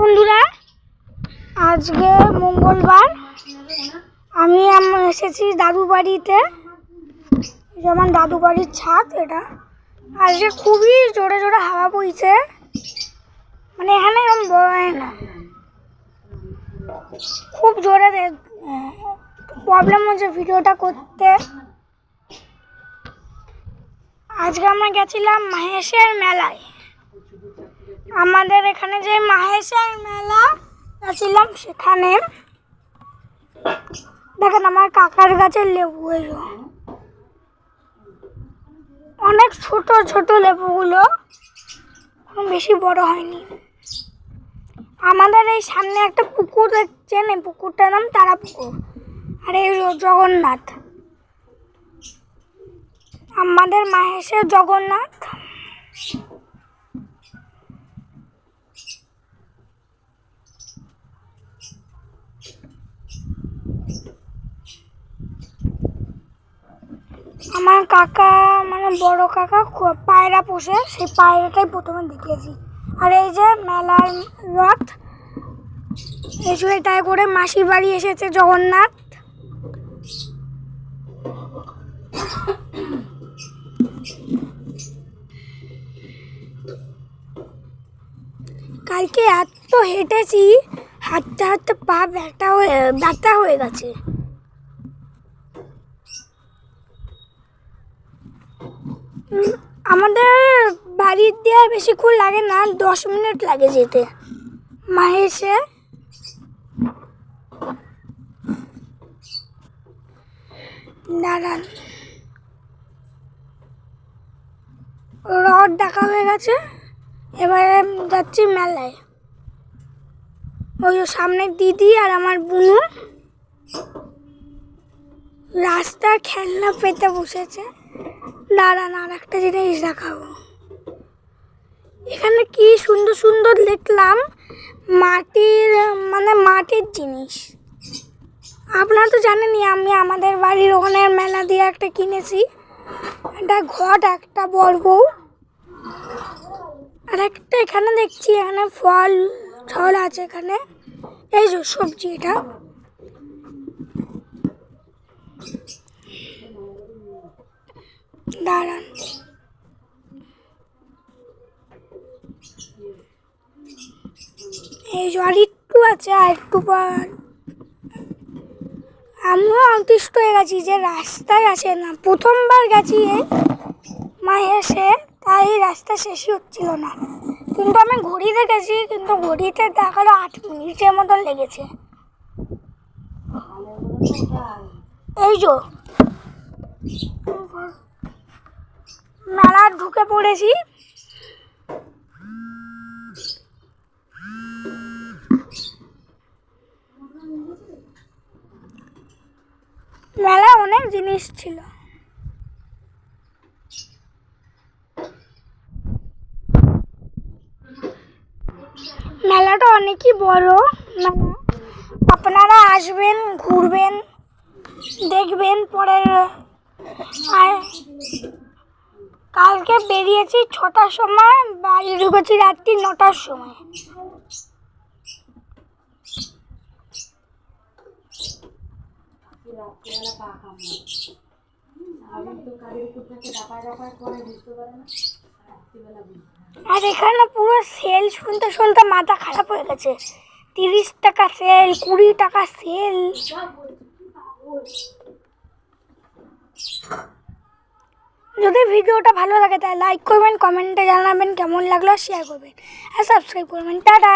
বন্ধুরা? আজকে মঙ্গলবার। আমি এসেছি দাদু বাড়িতে। যেমন দাদু বাড়ির ছাদ এটা। আজকে খুবই জোরে জোরে হাওয়া বইছে। মানে এখানে এরকম বয় না। খুব জোরে প্রবলেম হচ্ছে ভিডিওটা করতে। আজকে আমরা গেছিলাম মাহেশের মেলায়। আমাদের এখানে যে মাহেশের মেলা গেছিলাম সেখানে। দেখেন আমার কাকার গাছের লেবু এলো। অনেক ছোট ছোট লেবুগুলো বেশি বড় হয়নি। আমাদের এই সামনে একটা পুকুর দেখছেন? এই পুকুরটার নাম তারা পুকুর আর এই জগন্নাথ। আমাদের মাহেশের জগন্নাথ। আমার কাকা মানে বড় কাকা পায়রা পোষে, সেই পায়রাটাই প্রথমে দেখিয়েছি। আর এই যে মেলার রথ এটাই করে মাসির বাড়ি এসেছে জগন্নাথ। কালকে এত হেঁটেছি, হাঁটতে হাঁটতে পা ব্যথা হয়ে ব্যথা হয়ে গেছে। আমাদের বাড়ির দিয়ে বেশিক্ষণ লাগে না, দশ মিনিট লাগে যেতে। মাহেশে দাঁড়ান। রড দেখা হয়ে গেছে, এবারে যাচ্ছি মেলায়। ওই সামনে দিদি আর আমার বুনু রাস্তা খেলনা পেতে বসেছে। দাঁড়ান আর একটা জিনিস দেখাবো। এখানে কি সুন্দর সুন্দর দেখলাম মাটির মানে মাটির জিনিস। আপনারা তো জানেনই, আমি আমাদের বাড়ির ওখানে মেলা দিয়ে একটা কিনেছি। একটা ঘট, একটা বড় বউ। আর একটা এখানে দেখছি, এখানে ফল ছল আছে এখানে। এই যে সবজি এটা। দাঁড়ান। এই আর একটু আছে, আর একটু পর। আমিও অতিষ্ঠ হয়ে গেছি যে রাস্তায় আসে না, প্রথমবার গেছি এই মাহেশে তাই রাস্তা শেষই হচ্ছিল না। কিন্তু আমি ঘড়িতে গেছি, কিন্তু ঘড়িতে দেখাল আট মিনিটের মতন লেগেছে। এই যো। মেলা ঢুকে পড়েছি। মেলা অনেক জিনিস ছিল। মেলাটা অনেকই বড়। মেলা। আপনারা আসবেন, ঘুরবেন, দেখবেন পরের আর কালকে বেরিয়েছি ছটার সময় বাড়ি ঢুকেছি রাত্রি নটার সময়। আর এখানে পুরো সেল শুনতে শুনতে মাথা খারাপ হয়ে গেছে। তিরিশ টাকা সেল কুড়ি টাকা সেল যদি ভিডিওটা ভালো লাগে তাহলে লাইক করবেন কমেন্টে জানাবেন কেমন লাগল শেয়ার করবেন। আর সাবস্ক্রাইব করবেন। টাটা!